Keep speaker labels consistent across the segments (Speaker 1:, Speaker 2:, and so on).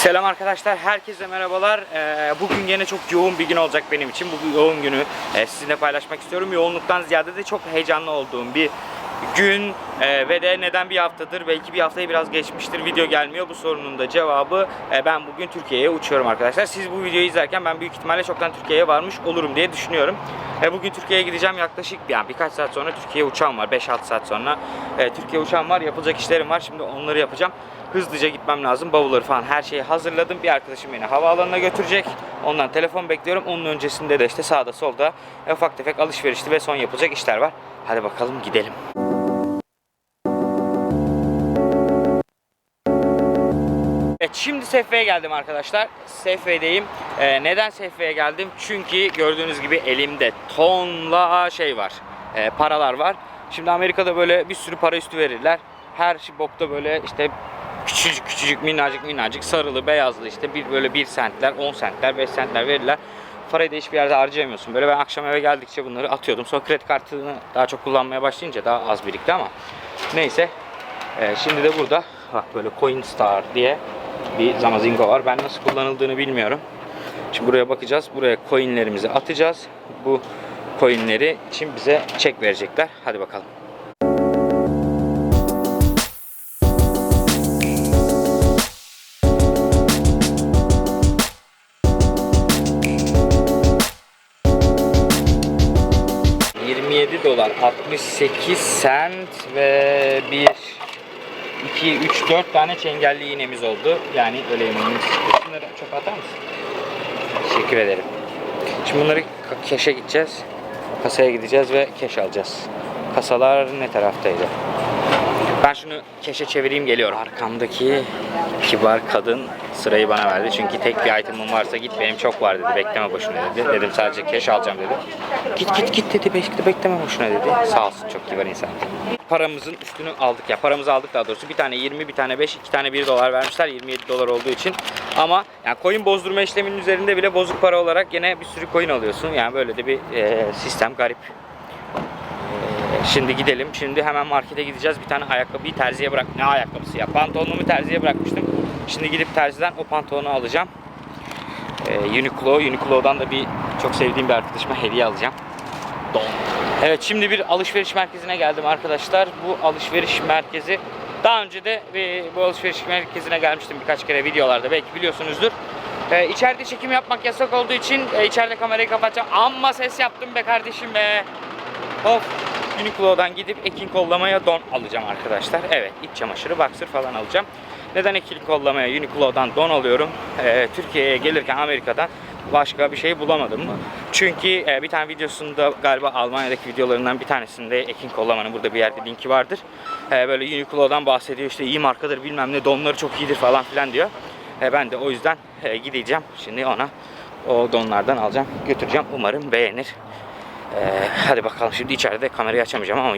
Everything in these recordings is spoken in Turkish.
Speaker 1: Selam arkadaşlar, herkese merhabalar. Ee, bugün yine çok yoğun bir gün olacak benim için. Bu yoğun günü e, sizinle paylaşmak istiyorum. Yoğunluktan ziyade de çok heyecanlı olduğum bir gün e, ve de neden bir haftadır, belki bir haftayı biraz geçmiştir video gelmiyor. Bu sorunun da cevabı e, ben bugün Türkiye'ye uçuyorum arkadaşlar. Siz bu videoyu izlerken ben büyük ihtimalle çoktan Türkiye'ye varmış olurum diye düşünüyorum. E, bugün Türkiye'ye gideceğim yaklaşık yani birkaç saat sonra Türkiye'ye uçağım var. 5-6 saat sonra e, Türkiye uçağım var. Yapılacak işlerim var. Şimdi onları yapacağım. Hızlıca gitmem lazım. Bavulları falan her şeyi hazırladım. Bir arkadaşım beni havaalanına götürecek. Ondan telefon bekliyorum. Onun öncesinde de işte sağda solda ufak tefek alışverişli ve son yapılacak işler var. Hadi bakalım gidelim. Evet şimdi Sefve'ye geldim arkadaşlar. Sefve'deyim. Ee, neden Sefve'ye geldim? Çünkü gördüğünüz gibi elimde tonla şey var. Ee, paralar var. Şimdi Amerika'da böyle bir sürü para üstü verirler. Her şey bokta böyle işte küçücük küçücük minnacık minnacık sarılı beyazlı işte bir böyle 1 sentler 10 sentler 5 sentler verirler. Parayı da hiçbir yerde harcayamıyorsun. Böyle ben akşam eve geldikçe bunları atıyordum. Sonra kredi kartını daha çok kullanmaya başlayınca daha az birikti ama neyse. Ee, şimdi de burada bak böyle Coinstar diye bir Zamazingo var. Ben nasıl kullanıldığını bilmiyorum. Şimdi buraya bakacağız. Buraya coinlerimizi atacağız. Bu coinleri için bize çek verecekler. Hadi bakalım. ...27 dolar 68 sent ve bir 2, 3, 4 tane çengelli iğnemiz oldu. Yani öyle yemeğimiz. Şunları çöpe atar mısın? Teşekkür ederim. Şimdi bunları keşe gideceğiz. Kasaya gideceğiz ve keş alacağız. Kasalar ne taraftaydı? Ben şunu keşe çevireyim geliyorum. Arkamdaki kibar kadın sırayı bana verdi. Çünkü tek bir item'ım varsa git benim çok var dedi. Bekleme boşuna dedi. Dedim sadece keş alacağım dedi. Git git git dedi. Bekle bekleme boşuna dedi. Sağ olsun çok kibar insan. Paramızın üstünü aldık ya. Paramızı aldık daha doğrusu. Bir tane 20, bir tane 5, iki tane 1 dolar vermişler. 27 dolar olduğu için. Ama yani coin bozdurma işleminin üzerinde bile bozuk para olarak gene bir sürü coin alıyorsun. Yani böyle de bir e, sistem garip. Şimdi gidelim. Şimdi hemen markete gideceğiz. Bir tane ayakkabıyı terziye bırak. Ne ayakkabısı ya? Pantolonumu terziye bırakmıştım. Şimdi gidip terziden o pantolonu alacağım. Ee, Uniqlo. Uniqlo'dan da bir çok sevdiğim bir arkadaşıma hediye alacağım. Don. Evet şimdi bir alışveriş merkezine geldim arkadaşlar. Bu alışveriş merkezi daha önce de bu alışveriş merkezine gelmiştim birkaç kere videolarda belki biliyorsunuzdur. Ee, içeride çekim yapmak yasak olduğu için e, içeride kamerayı kapatacağım. Amma ses yaptım be kardeşim be. Of. Uniqlo'dan gidip ekin kollamaya don alacağım arkadaşlar. Evet iç çamaşırı, boxer falan alacağım. Neden ekin kollamaya Uniqlo'dan don alıyorum? Ee, Türkiye'ye gelirken Amerika'dan başka bir şey bulamadım mı? Çünkü e, bir tane videosunda galiba Almanya'daki videolarından bir tanesinde ekin kollamanın burada bir yerde linki vardır. E, böyle Uniqlo'dan bahsediyor işte iyi markadır bilmem ne donları çok iyidir falan filan diyor. E, ben de o yüzden e, gideceğim. Şimdi ona o donlardan alacağım götüreceğim. Umarım beğenir. Ee, hadi bakalım şimdi içeride kamerayı açamayacağım ama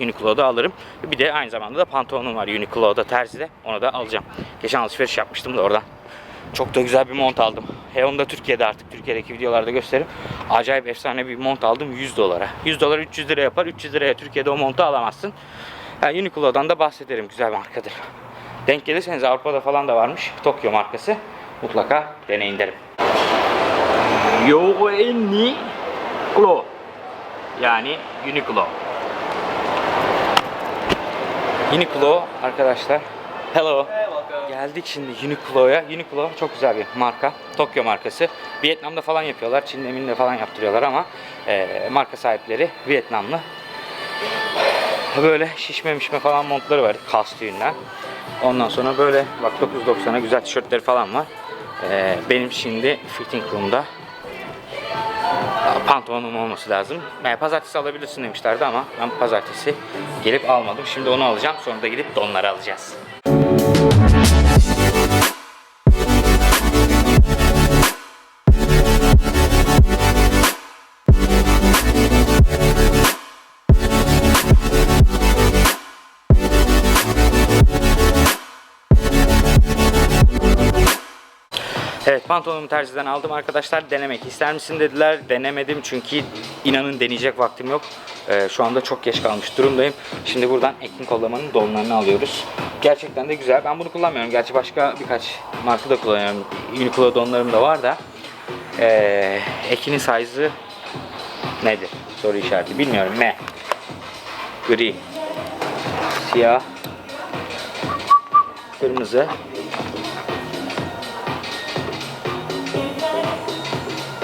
Speaker 1: Uniqlo'da alırım. Bir de aynı zamanda da pantolonum var Uniqlo'da terzide. Onu da alacağım. Geçen alışveriş yapmıştım da oradan. Çok da güzel bir mont aldım. He onu da Türkiye'de artık Türkiye'deki videolarda gösteririm. Acayip efsane bir mont aldım 100 dolara. 100 dolar 300 lira yapar. 300 liraya Türkiye'de o montu alamazsın. Yani Uniqlo'dan da bahsederim. Güzel markadır. Denk gelirseniz Avrupa'da falan da varmış. Tokyo markası. Mutlaka deneyin derim. Uniqlo. Yani Uniqlo. Uniqlo arkadaşlar. Hello. Geldik şimdi Uniqlo'ya. Uniqlo çok güzel bir marka. Tokyo markası. Vietnam'da falan yapıyorlar. Çin'de Min'de falan yaptırıyorlar ama e, marka sahipleri Vietnamlı. Böyle şişme mişme falan montları var kas tüyünden. Ondan sonra böyle bak 9.90'a güzel tişörtleri falan var. E, benim şimdi fitting room'da pantolonum olması lazım. Yani pazartesi alabilirsin demişlerdi ama ben pazartesi gelip almadım. Şimdi onu alacağım. Sonra da gidip donları alacağız. Evet pantolonumu terziden aldım arkadaşlar. Denemek ister misin dediler. Denemedim çünkü inanın deneyecek vaktim yok. Ee, şu anda çok geç kalmış durumdayım. Şimdi buradan ekin kollamanın donlarını alıyoruz. Gerçekten de güzel. Ben bunu kullanmıyorum. Gerçi başka birkaç marka da kullanıyorum. Uniqlo donlarım da var da. Ee, Ekin'in size'ı nedir? Soru işareti. Bilmiyorum. M. Gri. Siyah. Kırmızı.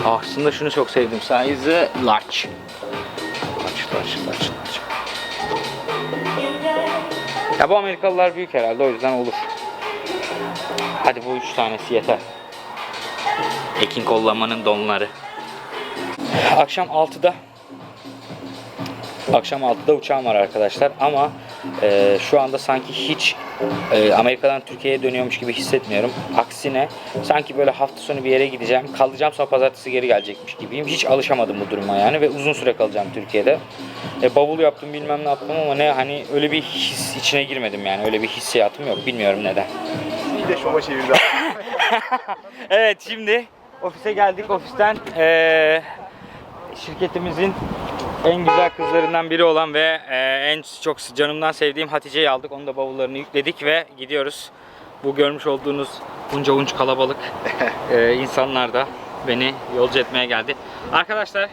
Speaker 1: Aslında şunu çok sevdim. Size'ı large. Large, large, large, large. Ya bu Amerikalılar büyük herhalde o yüzden olur. Hadi bu üç tanesi yeter. Ekin kollamanın donları. Akşam 6'da Akşam 6'da uçağım var arkadaşlar ama e, şu anda sanki hiç e, Amerika'dan Türkiye'ye dönüyormuş gibi hissetmiyorum. Aksine sanki böyle hafta sonu bir yere gideceğim, kalacağım sonra pazartesi geri gelecekmiş gibiyim. Hiç alışamadım bu duruma yani ve uzun süre kalacağım Türkiye'de. E, bavul yaptım bilmem ne yaptım ama ne hani öyle bir his içine girmedim yani öyle bir hissiyatım yok bilmiyorum neden.
Speaker 2: Bir de şova çevirdi.
Speaker 1: Evet şimdi ofise geldik. Ofisten eee, şirketimizin en güzel kızlarından biri olan ve eee, en çok canımdan sevdiğim Hatice'yi aldık. Onun da bavullarını yükledik ve gidiyoruz. Bu görmüş olduğunuz bunca unç kalabalık eee, insanlar da beni yolcu etmeye geldi. Arkadaşlar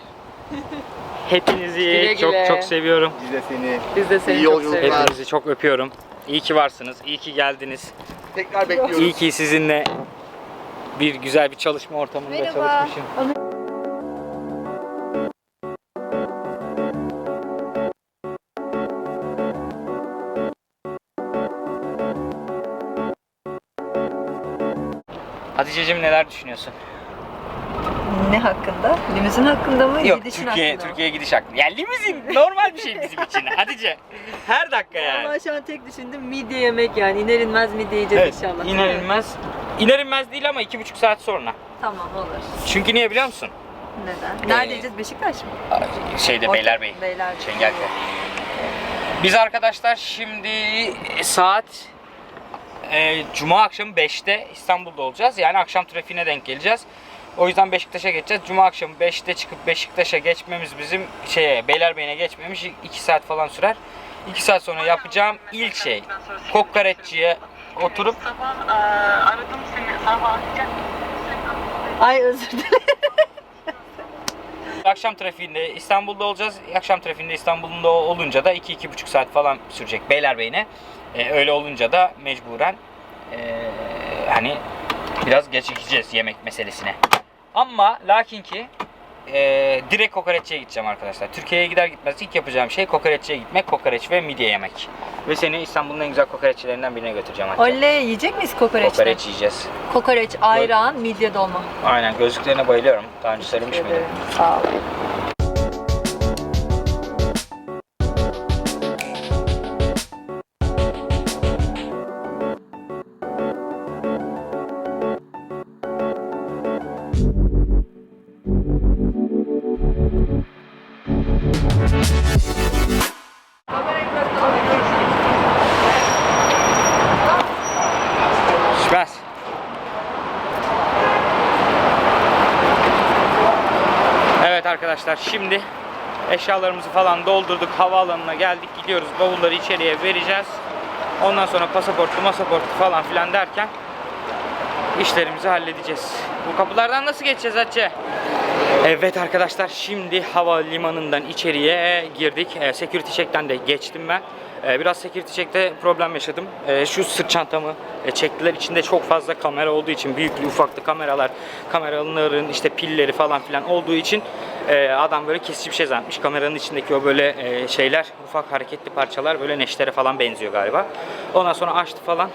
Speaker 1: hepinizi
Speaker 3: Güle
Speaker 1: çok
Speaker 3: güle.
Speaker 1: çok seviyorum.
Speaker 2: Biz de seni
Speaker 3: Biz de seni
Speaker 2: İyi
Speaker 3: çok seviyoruz.
Speaker 1: Hepinizi çok öpüyorum. İyi ki varsınız. İyi ki geldiniz.
Speaker 2: tekrar bekliyoruz.
Speaker 1: İyi ki sizinle bir güzel bir çalışma ortamında
Speaker 4: Merhaba.
Speaker 1: çalışmışım. Hatice'cim neler düşünüyorsun?
Speaker 4: Ne hakkında? Limuzin hakkında mı?
Speaker 1: Yok
Speaker 4: Gidişin
Speaker 1: Türkiye
Speaker 4: hakkında?
Speaker 1: Türkiye gidiş hakkında. Ya limuzin normal bir şey bizim için Hatice. Her dakika yani.
Speaker 4: Ama şu an tek düşündüm midye yemek yani. İner inmez midye yiyeceğiz
Speaker 1: Evet,
Speaker 4: inşallah.
Speaker 1: iner inmez. İner inmez değil ama iki buçuk saat sonra.
Speaker 4: Tamam olur.
Speaker 1: Çünkü niye biliyor musun?
Speaker 4: Neden? Nerede yiyeceğiz? Beşiktaş mı?
Speaker 1: Şeyde
Speaker 4: Orta-
Speaker 1: Beylerbeyi.
Speaker 4: Beylerbeyi.
Speaker 1: Çengelköy. Biz arkadaşlar şimdi saat e, Cuma akşamı 5'te İstanbul'da olacağız. Yani akşam trafiğine denk geleceğiz. O yüzden Beşiktaş'a geçeceğiz. Cuma akşamı 5'te çıkıp Beşiktaş'a geçmemiz bizim şeye Beylerbeyi'ne geçmemiş 2 saat falan sürer. 2 saat sonra yapacağım ilk şey kokoreççiye oturup
Speaker 5: Sabah e, aradım seni sabah.
Speaker 4: Ay özür dilerim.
Speaker 1: akşam trafiğinde İstanbul'da olacağız. Akşam trafiğinde İstanbul'da olunca da 2-2,5 saat falan sürecek Beylerbeyi'ne. Ee, öyle olunca da mecburen ee, hani biraz gecikeceğiz yemek meselesine. Ama lakin ki ee, direkt kokoreççiye gideceğim arkadaşlar. Türkiye'ye gider gitmez ilk yapacağım şey kokoreççiye gitmek, kokoreç ve midye yemek. Ve seni İstanbul'un en güzel kokoreççilerinden birine götüreceğim hatta.
Speaker 4: Oley yiyecek miyiz kokoreçte?
Speaker 1: Kokoreç yiyeceğiz.
Speaker 4: Kokoreç, ayran, midye dolma.
Speaker 1: Aynen gözlüklerine bayılıyorum. Daha önce söylemiş miydim?
Speaker 4: Sağ ol.
Speaker 1: Arkadaşlar şimdi eşyalarımızı falan doldurduk. Havaalanına geldik. Gidiyoruz. Bavulları içeriye vereceğiz. Ondan sonra pasaportlu masaportlu falan filan derken işlerimizi halledeceğiz. Bu kapılardan nasıl geçeceğiz Hatice? Evet arkadaşlar şimdi havalimanından içeriye girdik. E, security check'ten de geçtim ben. E, biraz security check'te problem yaşadım. E, şu sırt çantamı çektiler. İçinde çok fazla kamera olduğu için büyüklü ufaklı kameralar, kameraların işte pilleri falan filan olduğu için e, adam böyle kesici bir şey zannetmiş. Kameranın içindeki o böyle şeyler, ufak hareketli parçalar böyle neştere falan benziyor galiba. Ondan sonra açtı falan.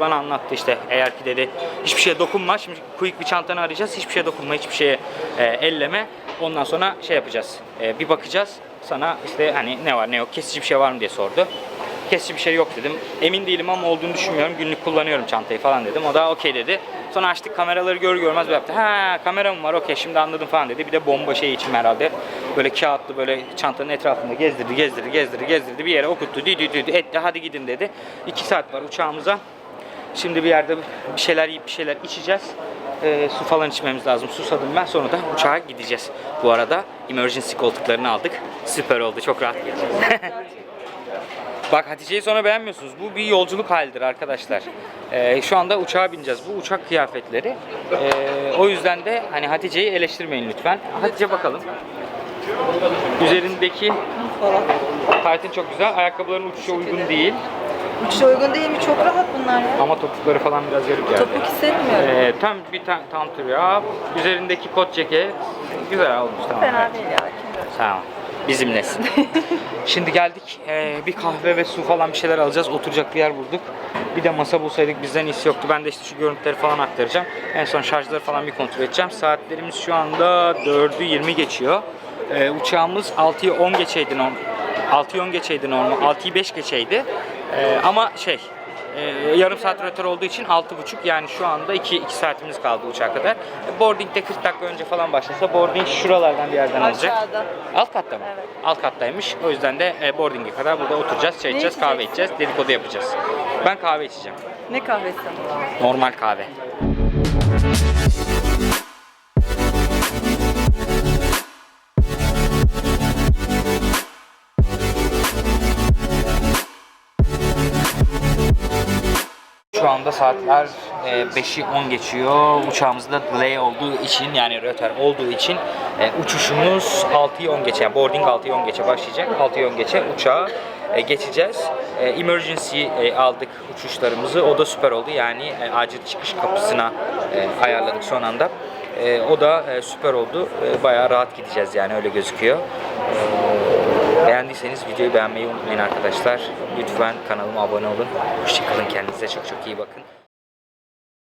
Speaker 1: Bana anlattı işte eğer ki dedi hiçbir şeye dokunma. Şimdi quick bir çantanı arayacağız. Hiçbir şeye dokunma, hiçbir şeye e, elleme. Ondan sonra şey yapacağız. E, bir bakacağız. Sana işte hani ne var ne yok kesici bir şey var mı diye sordu. Kesici bir şey yok dedim. Emin değilim ama olduğunu düşünmüyorum. Günlük kullanıyorum çantayı falan dedim. O da okey dedi. Sonra açtık kameraları gör görmez bir yaptı. Ha kamera mı var okey şimdi anladım falan dedi. Bir de bomba şey için herhalde böyle kağıtlı böyle çantanın etrafında gezdirdi gezdirdi gezdirdi gezdirdi bir yere okuttu. Düdü düdü etti hadi gidin dedi. 2 saat var uçağımıza. Şimdi bir yerde bir şeyler yiyip bir şeyler içeceğiz. Ee, su falan içmemiz lazım. Susadım ben. Sonra da uçağa gideceğiz. Bu arada emergency koltuklarını aldık. Süper oldu. Çok rahat. Bak Hatice'yi sonra beğenmiyorsunuz. Bu bir yolculuk halidir arkadaşlar. Ee, şu anda uçağa bineceğiz. Bu uçak kıyafetleri. Ee, o yüzden de hani Hatice'yi eleştirmeyin lütfen. Hatice bakalım. Üzerindeki taytın çok güzel. Ayakkabıların uçuşa uygun değil.
Speaker 4: Uçuşa uygun değil mi? Çok rahat bunlar ya.
Speaker 1: Ama topukları falan biraz yarık geldi.
Speaker 4: Topuk hissetmiyorum.
Speaker 1: Ee, tam bir ta- tam tür ya. Üzerindeki kot ceket güzel olmuş tamam.
Speaker 4: Fena
Speaker 1: evet.
Speaker 4: değil ya.
Speaker 1: Tamam. Bizimlesin. Şimdi geldik. Ee, bir kahve ve su falan bir şeyler alacağız. Oturacak bir yer bulduk. Bir de masa bulsaydık bizden iyisi yoktu. Ben de işte şu görüntüleri falan aktaracağım. En son şarjları falan bir kontrol edeceğim. Saatlerimiz şu anda 4'ü 20 geçiyor. Ee, uçağımız 6'yı 10 geçeydi normal. 6'yı 10 geçeydi normal. 6'yı 5 geçeydi. Ee, ama şey ee, yarım saat rötar olduğu için 6.30 yani şu anda 2, 2 saatimiz kaldı uçağa kadar. Boarding'de 40 dakika önce falan başlasa boarding şuralardan bir yerden alacak.
Speaker 4: Aşağıda.
Speaker 1: Alt katta mı?
Speaker 4: Evet.
Speaker 1: Alt kattaymış. O yüzden de e, boarding'e kadar burada oturacağız, çay içeceğiz, kahve içeceğiz, dedikodu yapacağız. Ben kahve içeceğim.
Speaker 4: Ne kahvesi?
Speaker 1: Normal kahve. Şu anda saatler e, 5'i 10 geçiyor. Uçağımızda delay olduğu için yani rötar olduğu için e, uçuşumuz 6'yı 10 geçe, yani boarding 6'yı 10 geçe başlayacak. 6'yı 10 geçe uçağa e, geçeceğiz. E, emergency e, aldık uçuşlarımızı. O da süper oldu. Yani e, acil çıkış kapısına e, ayarladık son anda. E, o da e, süper oldu. E, bayağı rahat gideceğiz yani öyle gözüküyor. Beğendiyseniz videoyu beğenmeyi unutmayın arkadaşlar. Lütfen kanalıma abone olun. Hoşçakalın kendinize çok çok iyi bakın.